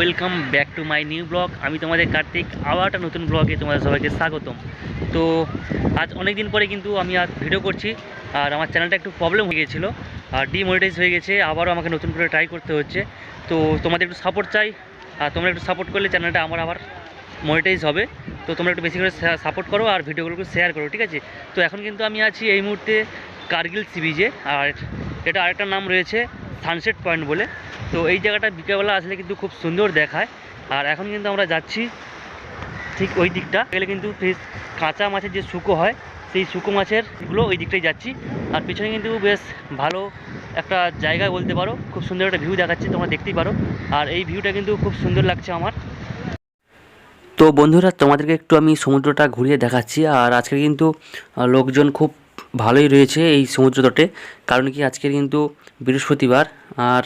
Welcome back to my new blog আমি তোমাদের কার্তিক, আবার একটা নতুন ব্লগে তোমাদের সবাইকে স্বাগতম। তো আজ অনেক দিন পরে কিন্তু আমি আজ ভিডিও করছি, আর আমার চ্যানেলটা একটু প্রবলেম হয়ে গিয়েছিল, আর ডিমনিটাইজ হয়ে গেছে, আবারও আমাকে নতুন করে ট্রাই করতে হচ্ছে। তো তোমাদের একটু সাপোর্ট চাই, আর তোমরা একটু সাপোর্ট করলে চ্যানেলটা আমার আবার মনিটাইজ হবে। তো তোমরা একটু বেশি করে সাপোর্ট করো, আর ভিডিওগুলো শেয়ার করো, ঠিক আছে? তো এখন কিন্তু আমি আছি এই মুহূর্তে কার্গিল সিবিজে আর এটা আরেকটা নাম রয়েছে সানসেট পয়েন্ট বলে। তো এই জায়গাটা বিকেলবেলা আসলে কিন্তু খুব সুন্দর দেখায়। আর এখন কিন্তু আমরা যাচ্ছি ঠিক ওই দিকটা। গেলে কিন্তু ফ্রেশ কাঁচা মাছের যে শুকো হয়, সেই শুকো মাছেরগুলো ওই দিকটাই যাচ্ছি। আর পিছনে কিন্তু বেশ ভালো একটা জায়গা বলতে পারো। খুব সুন্দর একটা ভিউ দেখাচ্ছে, তোমরা দেখতেই পারো। আর এই ভিউটা কিন্তু খুব সুন্দর লাগছে আমার। তো বন্ধুরা, তোমাদেরকে একটু আমি সমুদ্রটা ঘুরিয়ে দেখাচ্ছি। আর আজকে কিন্তু লোকজন খুব ভালোই রয়েছে এই সমুদ্র তটে। কারণ কি আজকের কিন্তু বৃহস্পতিবার। আর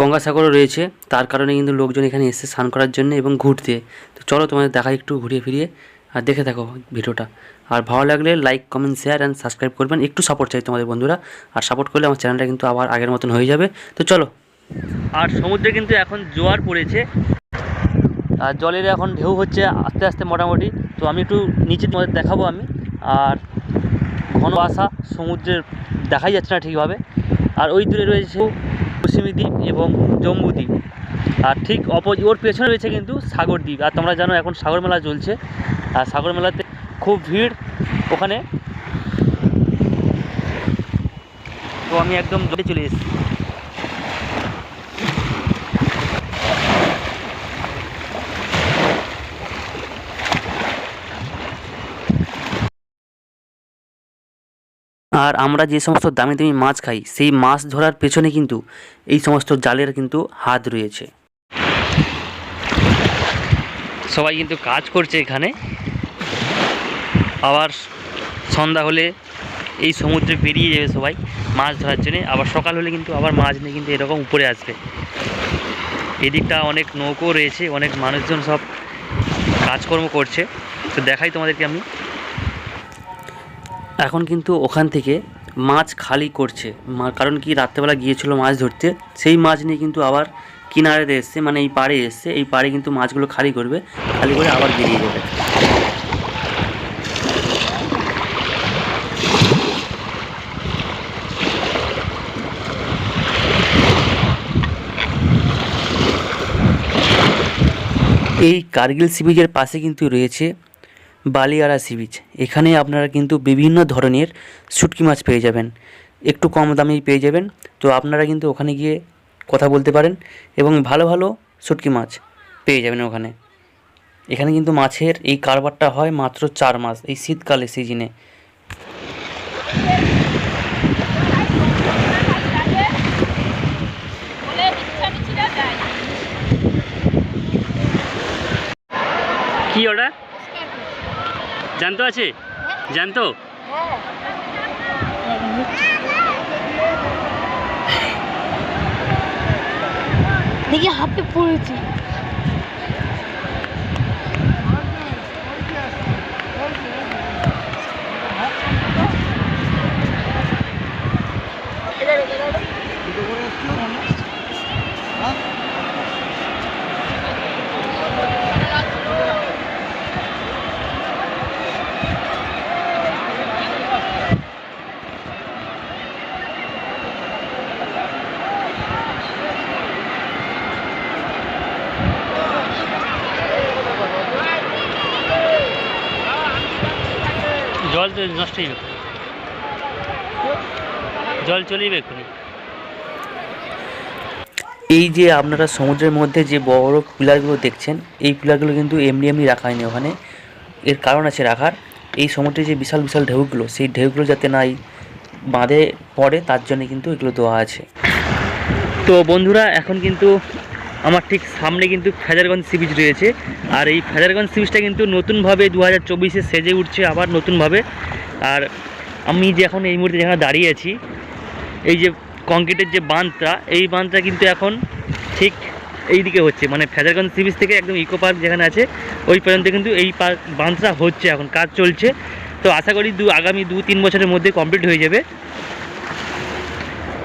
গঙ্গাসাগরও রয়েছে। তার কারণে কিন্তু লোকজন এখানে এসে স্নান করার জন্য এবং ঘুরতে। তো চলো তোমাদের দেখা একটু ঘুরিয়ে ফিরিয়ে আর দেখে থাকো ভিডিওটা। আর ভালো লাগলে like comment share and subscribe করবেন। একটু সাপোর্ট চাই তোমাদের বন্ধুরা। আর সাপোর্ট করলে আমার চ্যানেলটা কিন্তু আবার আগের মতন হয়ে যাবে। তো চলো। আর সমুদ্রে কিন্তু এখন জোয়ার পড়েছে। আর জলের এখন ঢেউ হচ্ছে আস্তে আস্তে মোটামুটি। তো আমি একটু নিচে তোমাদের দেখাবো আমি। আর ঘন আসা সমুদ্রের দেখাই যাচ্ছে না ঠিকভাবে। আর ওই দূরে রয়েছে পশ্চিমী দ্বীপ এবং জম্মু দ্বীপ। আর ঠিক অপোজ, ওর পেছনে রয়েছে কিন্তু সাগর দ্বীপ। আর তোমরা জানো এখন সাগর মেলা চলছে। আর সাগর মেলাতে খুব ভিড় ওখানে। তো আমি একদম চলে এসেছি। আর আমরা যে সমস্ত দামি দামি মাছ খাই, সেই মাছ ধরার পেছনে কিন্তু এই সমস্ত জালের কিন্তু হাত রয়েছে। সবাই কিন্তু কাজ করছে এখানে। আবার সন্ধ্যা হলে এই সমুদ্রে পেরিয়ে যাবে সবাই মাছ ধরার জন্য। আবার সকাল হলে কিন্তু আবার মাছ নিয়ে কিন্তু এরকম উপরে আসবে। এদিকটা অনেক নৌকো রয়েছে, অনেক মানুষজন সব কাজকর্ম করছে। তো দেখাই তোমাদেরকে আমি। এখন কিন্তু ওখান থেকে মাছ খালি করছে। কারণ কি রাত্রেবেলা গিয়েছিল মাছ ধরতে, সেই মাছ নিয়ে কিন্তু আবার কিনারে এসছে মানে এই পাড়ে এসছে, এই পাড়ে কিন্তু মাছগুলো খালি করবে, খালি করে আবার বেরিয়ে যাবে। এই কার্গিল সি বিচের পাশে কিন্তু রয়েছে বালিয়াড়া সি বিচ এখানে আপনারা কিন্তু বিভিন্ন ধরনের শুটকি মাছ পেয়ে যাবেন। একটু কম দামেই পেয়ে যাবেন। তো আপনারা কিন্তু ওখানে গিয়ে কথা বলতে পারেন এবং ভালো ভালো শুটকি মাছ পেয়ে যাবেন ওখানে। এখানে কিন্তু মাছের এই কারবারটা হয় মাত্র চার মাস, এই শীতকালে সিজনে। কি ওটা? জানতো আছে? জানতো দেখি হাতে পড়েছে। জল তো নষ্ট হয়ে যাবে। জল চলে যাবে এক্ষুনি। এই যে আপনারা সমুদ্রের মধ্যে যে বড় বড় পিলারগুলো দেখছেন, এই পিলারগুলো কিন্তু এমনি এমনি রাখা হয়নি ওখানে। এর কারণ আছে রাখার। এই সমুদ্রে যে বিশাল বিশাল ঢেউগুলো, সেই ঢেউগুলো যাতে নাই বাঁধে পড়ে, তার জন্য কিন্তু এগুলো দেওয়া আছে। তো বন্ধুরা, এখন কিন্তু আমার ঠিক সামনে কিন্তু ফেজারগঞ্জ সি বিচ রয়েছে। আর এই ফেজারগঞ্জ সি বিচটা কিন্তু নতুনভাবে দু হাজার চব্বিশে সেজে উঠছে আবার নতুনভাবে। আর আমি যে এখন এই মুহূর্তে যেখানে দাঁড়িয়ে আছি, এই যে কংক্রিটের যে বাঁধটা, এই বাঁধটা কিন্তু এখন ঠিক এই দিকে হচ্ছে। মানে ফেজারগঞ্জ সি বিচ থেকে একদম ইকো পার্ক যেখানে আছে, ওই পর্যন্ত কিন্তু এই পার্ক বাঁধটা হচ্ছে এখন, কাজ চলছে। তো আশা করি দু আগামী দু তিন বছরের মধ্যে কমপ্লিট হয়ে যাবে।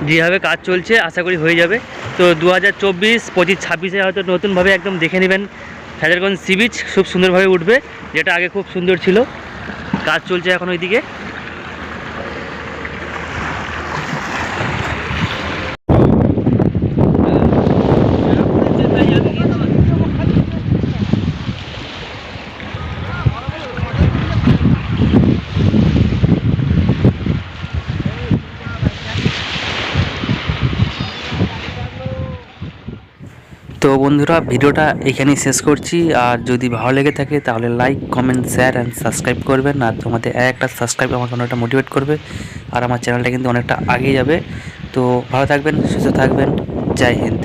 যেভাবে কাজ চলছে, আশা করি হয়ে যাবে। তো দু হাজার চব্বিশ, পঁচিশ, ছাব্বিশে হয়তো নতুনভাবে একদম দেখে নেবেন হাজারগঞ্জ সি বিচ, খুব সুন্দরভাবে উঠবে, যেটা আগে খুব সুন্দর ছিল। কাজ চলছে এখন ওইদিকে। তো বন্ধুরা, ভিডিওটা এখানেই শেষ করছি। আর যদি ভালো লেগে থাকে, তাহলে like comment share and subscribe করবেন। আর তোমাদের এক একটা সাবস্ক্রাইব আমাকে অনেকটা মোটিভেট করবে। আর আমার চ্যানেলটা কিন্তু অনেকটা আগিয়ে যাবে। তো ভালো থাকবেন, সুস্থ থাকবেন। জয় হিন্দ।